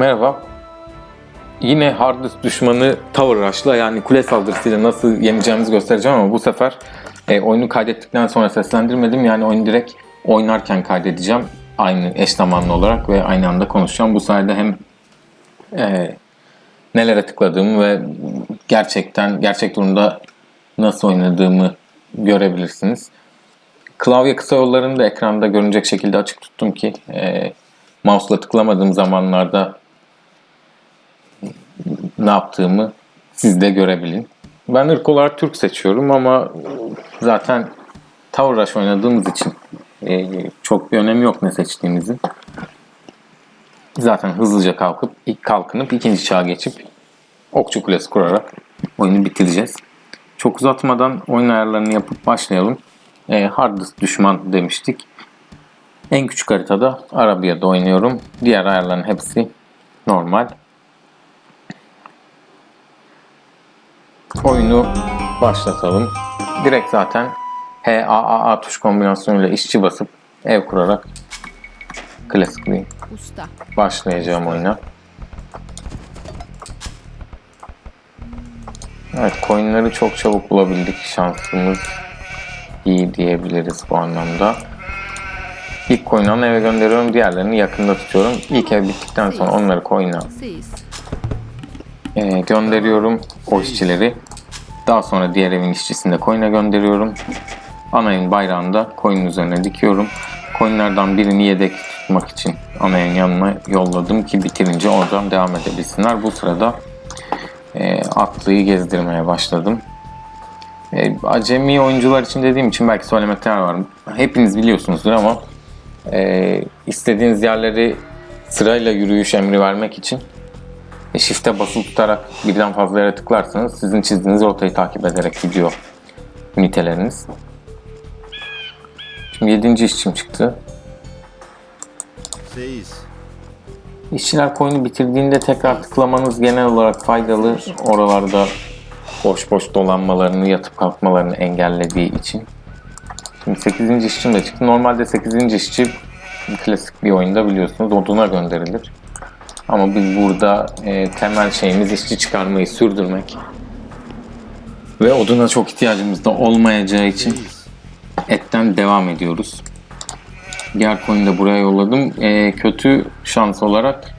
Merhaba. Yine Hardest düşmanı Tower Rush'la yani kule saldırısıyla nasıl yeneceğimizi göstereceğim ama bu sefer e, oyunu kaydettikten sonra seslendirmedim. Yani oyunu direkt oynarken kaydedeceğim. Aynı eş zamanlı olarak ve aynı anda konuşacağım. Bu sayede hem e, nelere tıkladığımı ve gerçekten gerçek durumda nasıl oynadığımı görebilirsiniz. Klavye kısa yollarını da ekranda görünecek şekilde açık tuttum ki e, mouse'la tıklamadığım zamanlarda ne yaptığımı siz de görebilin. Ben ırk olarak Türk seçiyorum ama zaten Tower Rush oynadığımız için e, çok bir önemi yok ne seçtiğimizin. Zaten hızlıca kalkıp ilk kalkınıp ikinci çağa geçip okçu kulesi kurarak oyunu bitireceğiz. Çok uzatmadan oyun ayarlarını yapıp başlayalım. E, hardest düşman demiştik. En küçük haritada Arabiya'da oynuyorum. Diğer ayarların hepsi normal. Oyunu başlatalım. Direkt zaten HAAA tuş kombinasyonuyla işçi basıp ev kurarak klasikli Usta. başlayacağım oyuna. Evet, coinleri çok çabuk bulabildik. Şansımız iyi diyebiliriz bu anlamda. İlk coin'ını eve gönderiyorum. Diğerlerini yakında tutuyorum. İlk ev bittikten sonra onları coin'e Seis. e, gönderiyorum o işçileri. Daha sonra diğer evin işçisini de coin'e gönderiyorum. Ana bayrağını da coin'in üzerine dikiyorum. Coin'lerden birini yedek tutmak için ana yanına yolladım ki bitirince oradan devam edebilsinler. Bu sırada e, atlıyı gezdirmeye başladım. E, acemi oyuncular için dediğim için belki söylemekte yer var. Hepiniz biliyorsunuzdur ama e, istediğiniz yerleri sırayla yürüyüş emri vermek için Shift'e basılı tutarak birden fazla yere tıklarsanız sizin çizdiğiniz rotayı takip ederek gidiyor üniteleriniz. Şimdi 7. işçim çıktı. İşçiler coin'i bitirdiğinde tekrar tıklamanız genel olarak faydalı. Oralarda boş boş dolanmalarını, yatıp kalkmalarını engellediği için. Şimdi 8. işçim de çıktı. Normalde 8. işçi klasik bir oyunda biliyorsunuz oduna gönderilir. Ama biz burada e, temel şeyimiz işçi çıkarmayı sürdürmek. Ve oduna çok ihtiyacımız da olmayacağı için etten devam ediyoruz. Diğer coin'i de buraya yolladım. Ee, kötü şans olarak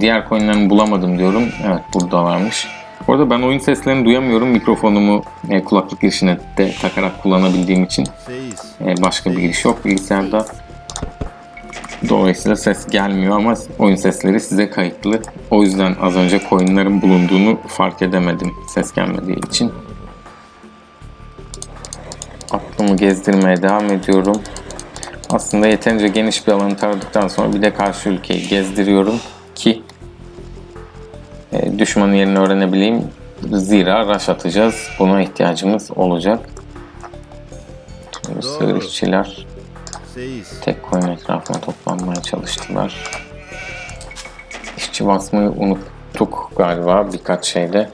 diğer coin'lerimi bulamadım diyorum. Evet burada varmış. Bu arada ben oyun seslerini duyamıyorum. Mikrofonumu e, kulaklık girişine de takarak kullanabildiğim için e, başka bir giriş yok bilgisayarda. Dolayısıyla ses gelmiyor ama oyun sesleri size kayıtlı. O yüzden az önce coin'lerin bulunduğunu fark edemedim ses gelmediği için. Aklımı gezdirmeye devam ediyorum. Aslında yeterince geniş bir alanı taradıktan sonra bir de karşı ülkeyi gezdiriyorum ki e, düşmanın yerini öğrenebileyim. Zira rush atacağız. Buna ihtiyacımız olacak. Sığır işçiler. Tek koyun etrafına toplanmaya çalıştılar. İşçi basmayı unuttuk galiba birkaç şeyde.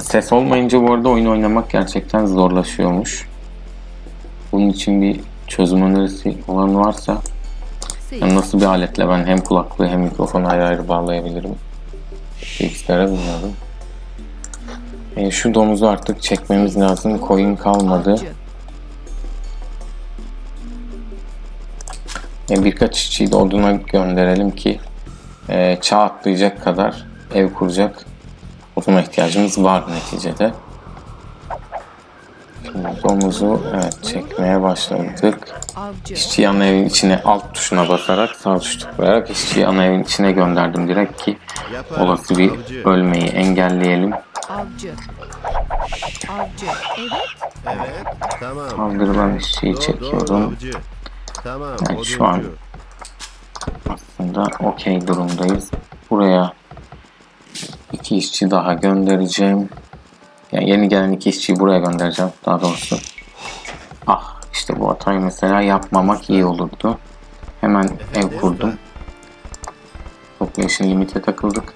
Ses olmayınca bu arada oyun oynamak gerçekten zorlaşıyormuş. Bunun için bir çözüm önerisi olan varsa yani nasıl bir aletle ben hem kulaklığı hem mikrofonu ayrı ayrı bağlayabilirim? Bilgisayara bilmiyorum. E, şu domuzu artık çekmemiz lazım. Koyun kalmadı. Birkaç işçiyi de oduna gönderelim ki e, çağ atlayacak kadar ev kuracak oduna ihtiyacımız var neticede. Şimdi domuzu evet çekmeye başladık. İşçiyi ana evin içine alt tuşuna basarak sağ tuş tıklayarak işçiyi ana evin içine gönderdim direkt ki olası bir ölmeyi engelleyelim. Avcı. Avcı. Evet. Evet. Tamam. Kaldırılan işçiyi Doğru, doğru, çekiyorum. avcı. Tamam. Yani şu an- aslında okey durumdayız. Buraya iki işçi daha göndereceğim. Yani yeni gelen iki işçiyi buraya göndereceğim daha doğrusu. Ah işte bu hatayı mesela yapmamak iyi olurdu. Hemen ev kurdum. Population limite takıldık.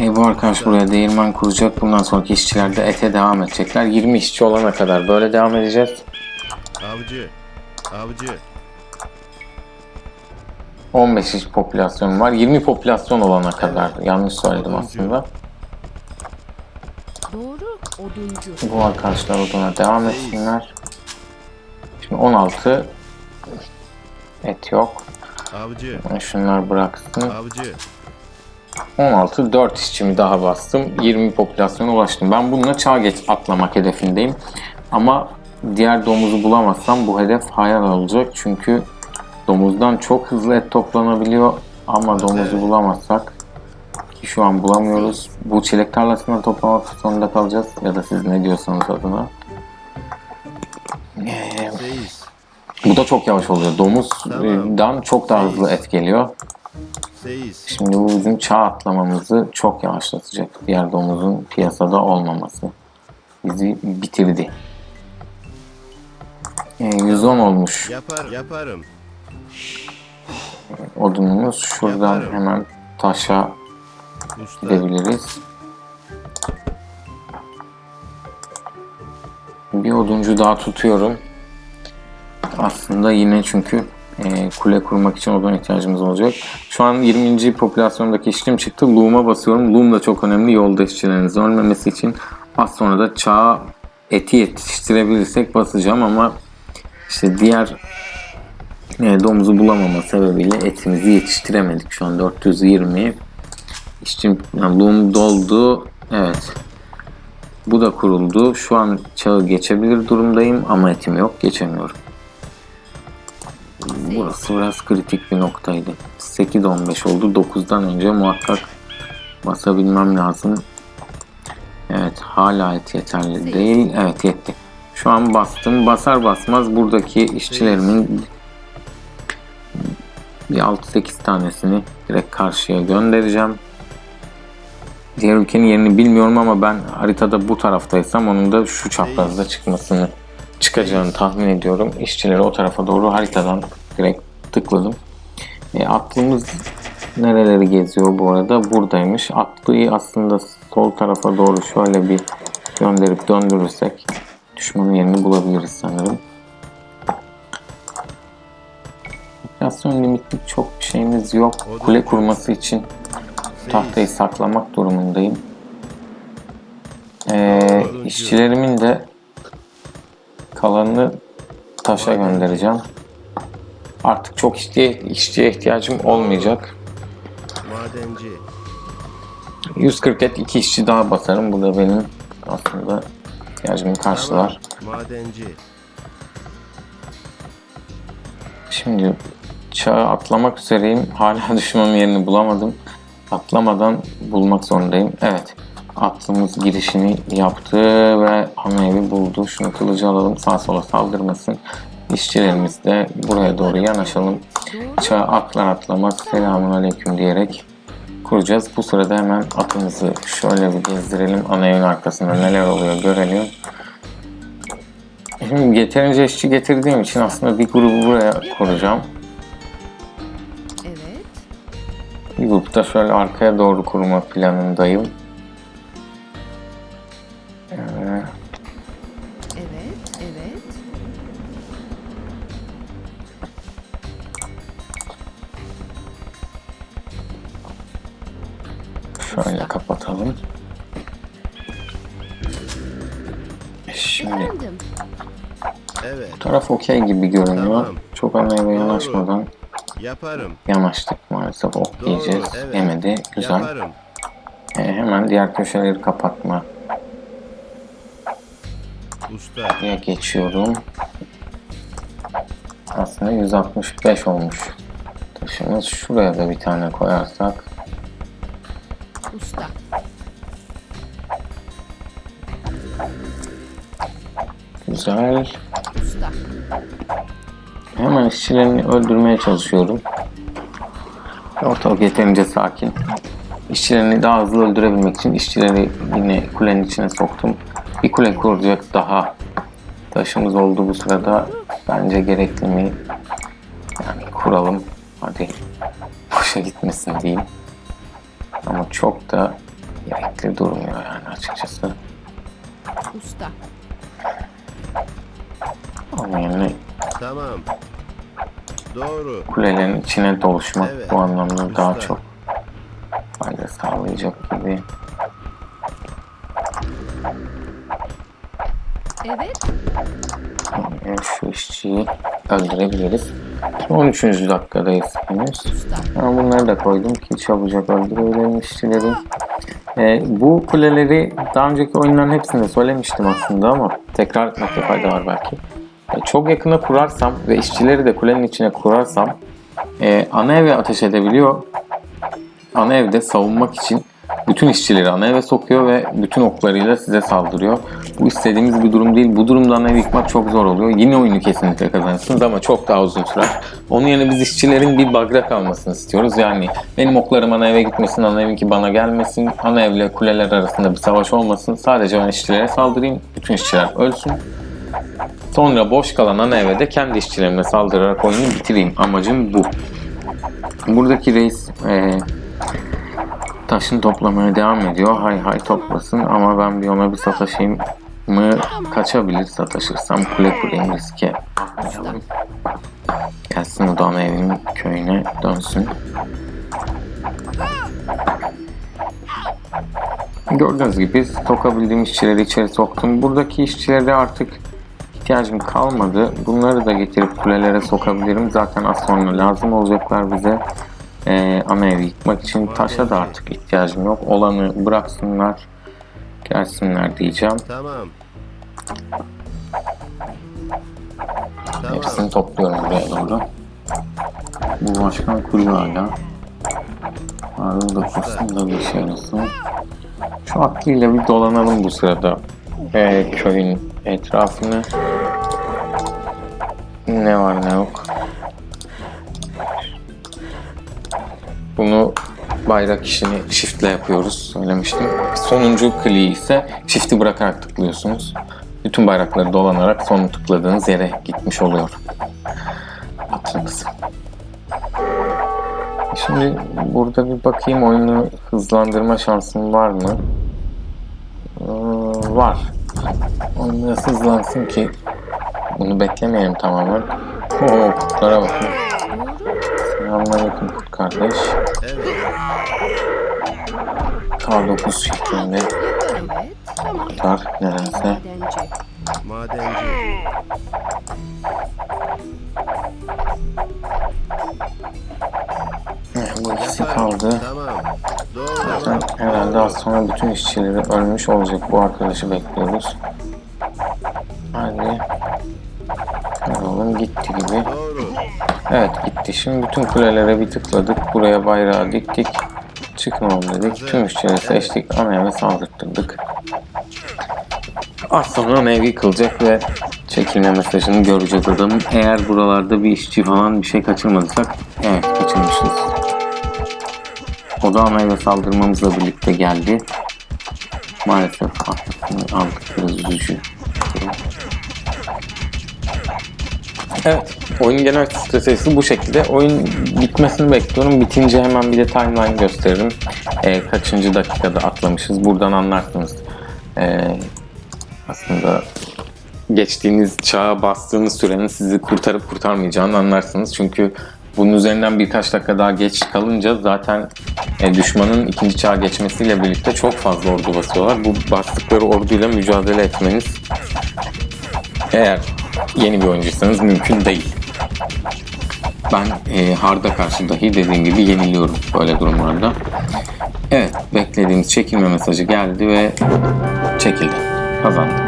E, bu arkadaş buraya değirmen kuracak. Bundan sonraki işçiler de ete devam edecekler. 20 işçi olana kadar böyle devam edeceğiz. Avcı. Avcı. 15 iş popülasyon var. 20 popülasyon olana kadar. Yanlış söyledim aslında. Doğru. Oduncu. Bu arkadaşlar odana devam etsinler. Şimdi 16 et yok. Avcı. Şunlar bıraksın. Avcı. 16 4 işçimi daha bastım. 20 popülasyona ulaştım. Ben bununla çağ geç atlamak hedefindeyim. Ama diğer domuzu bulamazsam bu hedef hayal olacak. Çünkü domuzdan çok hızlı et toplanabiliyor. Ama domuzu bulamazsak ki şu an bulamıyoruz. Bu çilek tarlasından toplamak zorunda kalacağız. Ya da siz ne diyorsanız adına. Ee, bu da çok yavaş oluyor. Domuzdan çok daha hızlı et geliyor. Şimdi bu bizim çağ atlamamızı çok yavaşlatacak. Diğer domuzun piyasada olmaması. Bizi bitirdi. Ee, 110 olmuş Yapar. Yaparım. odunumuz. Şuradan Yaparım. hemen taşa Usta. gidebiliriz. Bir oduncu daha tutuyorum. Aslında yine çünkü e, kule kurmak için odun ihtiyacımız olacak. Şu an 20. popülasyondaki işçim çıktı. Loom'a basıyorum. Loom da çok önemli yolda işçilerinizin ölmemesi için. Az sonra da çağ eti yetiştirebilirsek basacağım ama işte diğer e, domuzu bulamama sebebiyle etimizi yetiştiremedik. Şu an 420 İşçim yani loom doldu. Evet. Bu da kuruldu. Şu an çağı geçebilir durumdayım ama etim yok. Geçemiyorum. Burası biraz kritik bir noktaydı. 8-15 oldu. 9'dan önce muhakkak basabilmem lazım. Evet hala et yeterli değil. Evet yetti. Şu an bastım. Basar basmaz buradaki işçilerimin bir 6-8 tanesini direkt karşıya göndereceğim. Diğer ülkenin yerini bilmiyorum ama ben haritada bu taraftaysam onun da şu çaprazda çıkmasını çıkacağını tahmin ediyorum. İşçileri o tarafa doğru haritadan direkt tıkladım. E, atlımız nereleri geziyor bu arada? Buradaymış. Atlıyı aslında sol tarafa doğru şöyle bir gönderip döndürürsek düşmanın yerini bulabiliriz sanırım. Operasyon limitlik çok bir şeyimiz yok. Kule kurması için tahtayı saklamak durumundayım. Ee, işçilerimin de kalanını taşa göndereceğim. Artık çok işçiye, işçiye ihtiyacım olmayacak. Madenci. 140 et 2 işçi daha basarım. Bu da benim aslında ihtiyacımı karşılar. Madenci. Şimdi çağı atlamak üzereyim. Hala düşmanın yerini bulamadım. Atlamadan bulmak zorundayım. Evet. Atlımız girişini yaptı ve ana evi buldu. Şunu kılıcı alalım. Sağ sola saldırmasın. İşçilerimiz de buraya doğru yanaşalım. Çağı atlar atlamaz selamun aleyküm diyerek kuracağız. Bu sırada hemen atımızı şöyle bir gezdirelim. Ana evin arkasında neler oluyor görelim. Şimdi yeterince işçi getirdiğim için aslında bir grubu buraya kuracağım. Evet. Bir grupta şöyle arkaya doğru kurma planındayım. Evet. Şöyle kapatalım. Şimdi. Evet. bu taraf okey gibi görünüyor. Tamam. Çok eve yanaşmadan Yaparım. yanaştık maalesef ok Doğru, yiyeceğiz. evet. Yemedi. Güzel. Yaparım. Ee, hemen diğer köşeleri kapatma Usta. diye geçiyorum. Aslında 165 olmuş. Taşımız şuraya da bir tane koyarsak Usta. güzel. Usta. Hemen işçilerini öldürmeye çalışıyorum. Ortalık yeterince sakin. İşçilerini daha hızlı öldürebilmek için işçileri yine kulenin içine soktum. Bir kule kuracak daha taşımız oldu bu sırada. Bence gerekli mi? Yani kuralım. Hadi boşa gitmesin diyeyim. Ama çok da gerekli durmuyor yani açıkçası. Usta. Onun yerine Tamam. Doğru. kulelerin içine doluşmak Evet, bu anlamda daha usta. çok fayda sağlayacak gibi. Evet. Yani şu işçiyi öldürebiliriz. 13. dakikadayız henüz. Ha, bunları da koydum ki çabucak öldürebilirim işçileri. Ee, bu kuleleri daha önceki oyunların hepsinde söylemiştim aslında ama tekrar etmekte fayda var belki. Ee, çok yakına kurarsam ve işçileri de kulenin içine kurarsam e, ana eve ateş edebiliyor. Ana evde savunmak için bütün işçileri ana eve sokuyor ve bütün oklarıyla size saldırıyor. Bu istediğimiz bir durum değil. Bu durumda ana evi yıkmak çok zor oluyor. Yine oyunu kesinlikle kazanırsınız ama çok daha uzun sürer. Onun yerine biz işçilerin bir bagra kalmasını istiyoruz. Yani benim oklarım ana eve gitmesin, ana evinki bana gelmesin. Ana evle kuleler arasında bir savaş olmasın. Sadece ben işçilere saldırayım. Bütün işçiler ölsün. Sonra boş kalan ana eve de kendi işçilerimle saldırarak oyunu bitireyim. Amacım bu. Buradaki reis e, taşını toplamaya devam ediyor. Hay hay toplasın ama ben bir ona bir sataşayım mı kaçabilir sataşırsam kule kurayım riske atmayalım. Gelsin o da evinin köyüne dönsün. Gördüğünüz gibi sokabildiğim işçileri içeri soktum. Buradaki işçilere artık ihtiyacım kalmadı. Bunları da getirip kulelere sokabilirim. Zaten az sonra lazım olacaklar bize. Ee, ana evi yıkmak için taşa da artık ihtiyacım yok. Olanı bıraksınlar. Gelsinler diyeceğim. Tamam. Hepsini topluyorum buraya doğru. Bu başkan kuruyor hala. Arada da kursun da bir şey arasın. Şu aklıyla bir dolanalım bu sırada. Ee, köyün etrafını. Ne var ne yok. Bunu bayrak işini shiftle yapıyoruz söylemiştim. Sonuncu kliği ise shift'i bırakarak tıklıyorsunuz. Bütün bayrakları dolanarak son tıkladığınız yere gitmiş oluyor. Hatırınız. Şimdi burada bir bakayım oyunu hızlandırma şansım var mı? Ee, var. Oyun biraz hızlansın ki bunu beklemeyelim tamamen. Oo kurtlara bakın. Selamünaleyküm kardeş. Evet. K9 şeklinde evet. Kurtar nedense. Madenci. Madenci. Bu ikisi kaldı. Tamam. Doğru. Zaten herhalde az sonra bütün işçileri ölmüş olacak. Bu arkadaşı bekliyoruz. Gitti. Şimdi bütün kulelere bir tıkladık. Buraya bayrağı diktik. Oğlum dedik. Tüm işçileri seçtik. Ana eve saldırttırdık. Az sonra ana ev yıkılacak ve çekilme mesajını göreceğiz adamın. Eğer buralarda bir işçi falan bir şey kaçırmadıysak evet kaçırmışız. O da ana eve saldırmamızla birlikte geldi. Maalesef aslında aldık biraz üzücü. Evet, oyun genel stratejisi bu şekilde. Oyun bitmesini bekliyorum. Bitince hemen bir de timeline gösteririm. Ee, kaçıncı dakikada atlamışız. Buradan anlarsınız. Ee, aslında geçtiğiniz çağa bastığınız sürenin sizi kurtarıp kurtarmayacağını anlarsınız. Çünkü bunun üzerinden birkaç dakika daha geç kalınca zaten e, düşmanın ikinci çağa geçmesiyle birlikte çok fazla ordu basıyorlar. Bu bastıkları orduyla mücadele etmeniz eğer yeni bir oyuncuysanız mümkün değil. Ben e, Hard'a karşı dahi dediğim gibi yeniliyorum böyle durumlarda. Evet, beklediğimiz çekilme mesajı geldi ve çekildi. Kazandık.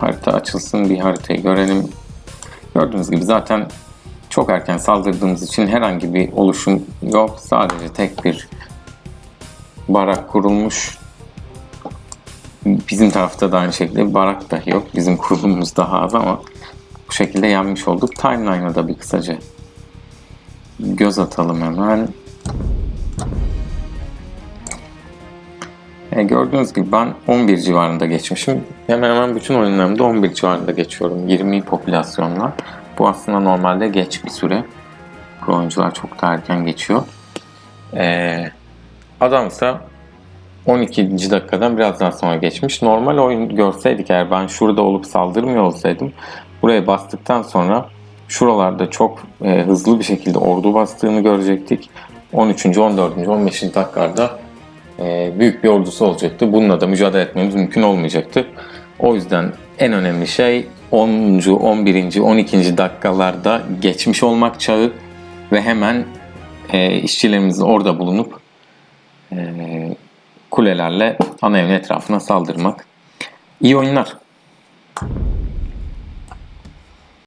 Harita açılsın, bir haritayı görelim. Gördüğünüz gibi zaten çok erken saldırdığımız için herhangi bir oluşum yok. Sadece tek bir barak kurulmuş. Bizim tarafta da aynı şekilde barak dahi yok. Bizim kurulumumuz daha az ama bu şekilde yenmiş olduk. Timeline'a da bir kısaca göz atalım hemen. E, gördüğünüz gibi ben 11 civarında geçmişim. Hemen hemen bütün oyunlarımda 11 civarında geçiyorum. 20 popülasyonla. Bu aslında normalde geç bir süre. Pro oyuncular çok da erken geçiyor. E, adamsa 12. dakikadan biraz daha sonra geçmiş. Normal oyun görseydik eğer ben şurada olup saldırmıyor olsaydım buraya bastıktan sonra şuralarda çok e, hızlı bir şekilde ordu bastığını görecektik. 13. 14. 15. dakikalarda e, büyük bir ordusu olacaktı. Bununla da mücadele etmemiz mümkün olmayacaktı. O yüzden en önemli şey 10. 11. 12. dakikalarda geçmiş olmak çağı ve hemen e, işçilerimizin orada bulunup e, kulelerle ana evin etrafına saldırmak. İyi oyunlar.